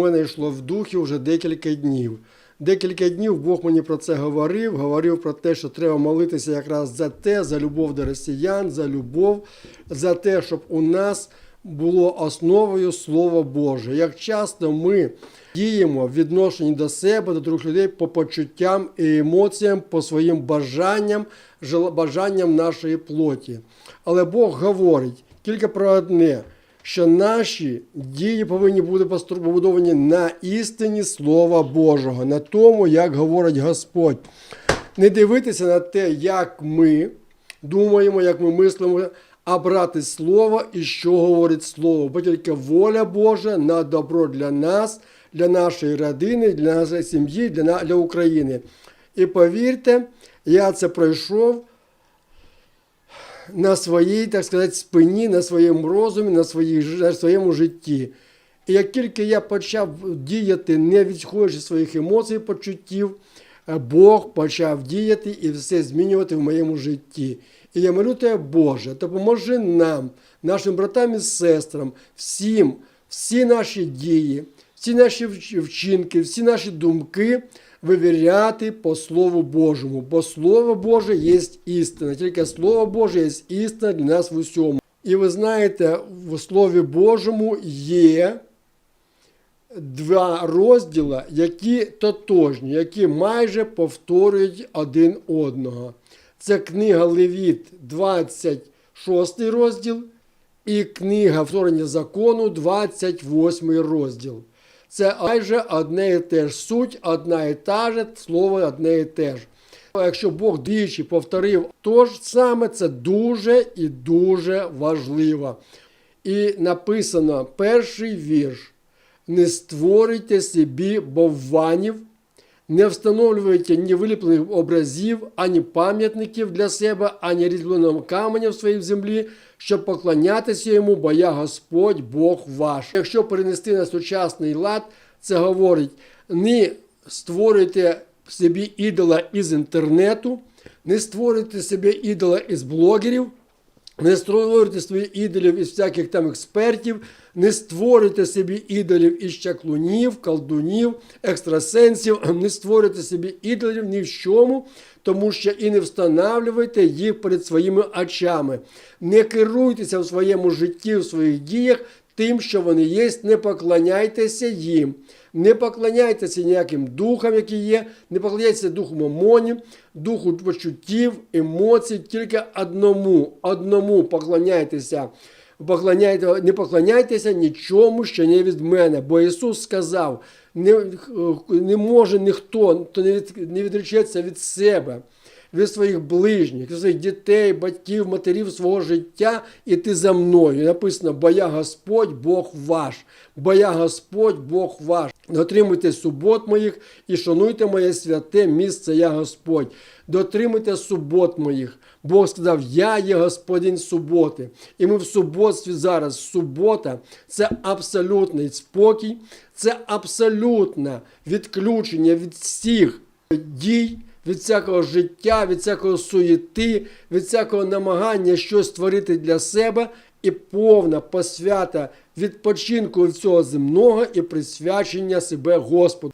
Мене йшло в духі вже декілька днів. Декілька днів Бог мені про це говорив, говорив про те, що треба молитися якраз за те, за любов до росіян, за любов, за те, щоб у нас було основою Слово Боже. Як часто ми діємо в відношенні до себе, до других людей по почуттям і емоціям, по своїм бажанням, бажанням нашої плоті. Але Бог говорить тільки про одне що наші дії повинні бути побудовані на істині Слова Божого, на тому, як говорить Господь. Не дивитися на те, як ми думаємо, як ми мислимо, а брати Слово і що говорить Слово. Бо тільки воля Божа на добро для нас, для нашої родини, для нашої сім'ї, для, для України. І повірте, я це пройшов на своїй, так сказати, спині, на своєму розумі, на, своїй, на своєму житті. І як тільки я почав діяти, не відходячи своїх емоцій, почуттів, е, Бог почав діяти і все змінювати в моєму житті. І я молю тебе, Боже, допоможи нам, нашим братам і сестрам, всім, всі наші дії, всі наші вчинки, всі наші думки вивіряти по Слову Божому. Бо Слово Боже є істина. Тільки Слово Боже є істина для нас в усьому. І ви знаєте, в Слові Божому є два розділи, які тотожні, які майже повторюють один одного. Це книга Левіт, 26 розділ, і книга Вторгнення закону, 28 розділ. Це майже одне і те ж суть, одна і та ж, слово одне і те ж. Якщо Бог двічі повторив то ж саме, це дуже і дуже важливо. І написано перший вірш: не створюйте собі бовванів, не встановлюйте ні виліплених образів, ані пам'ятників для себе, ані різьбленого каменя в своїй землі, щоб поклонятися йому, бо я Господь Бог ваш. Якщо перенести на сучасний лад, це говорить: не створюйте собі ідола із інтернету, не створюйте собі ідола із блогерів. Не створюйте свої ідолів із всяких там експертів, не створюйте собі ідолів із чаклунів, колдунів, екстрасенсів, не створюйте собі ідолів ні в чому, тому що і не встановлюйте їх перед своїми очами. Не керуйтеся в своєму житті, в своїх діях тим, що вони є, не поклоняйтеся їм. Не поклоняйтеся ніяким духам, які є, не поклоняйтеся духу мамоні, духу почуттів, емоцій, тільки одному, одному поклоняйтеся. Поклоняйте, не поклоняйтеся нічому, що не від мене. Бо Ісус сказав: не, не може ніхто хто не, від, не відречеться від себе, від своїх ближніх, від своїх дітей, батьків, матерів свого життя іти за мною. Написано, бо я Господь, Бог ваш, бо я Господь, Бог ваш. Дотримуйте субот моїх і шануйте моє святе місце, я Господь. Дотримуйте субот моїх. Бог сказав, я є Господин суботи. І ми в суботстві зараз. Субота це абсолютний спокій, це абсолютне відключення від всіх дій, від всякого життя, від всякого суєти, від всякого намагання щось створити для себе. І повна посвята відпочинку від всього земного і присвячення себе Господу.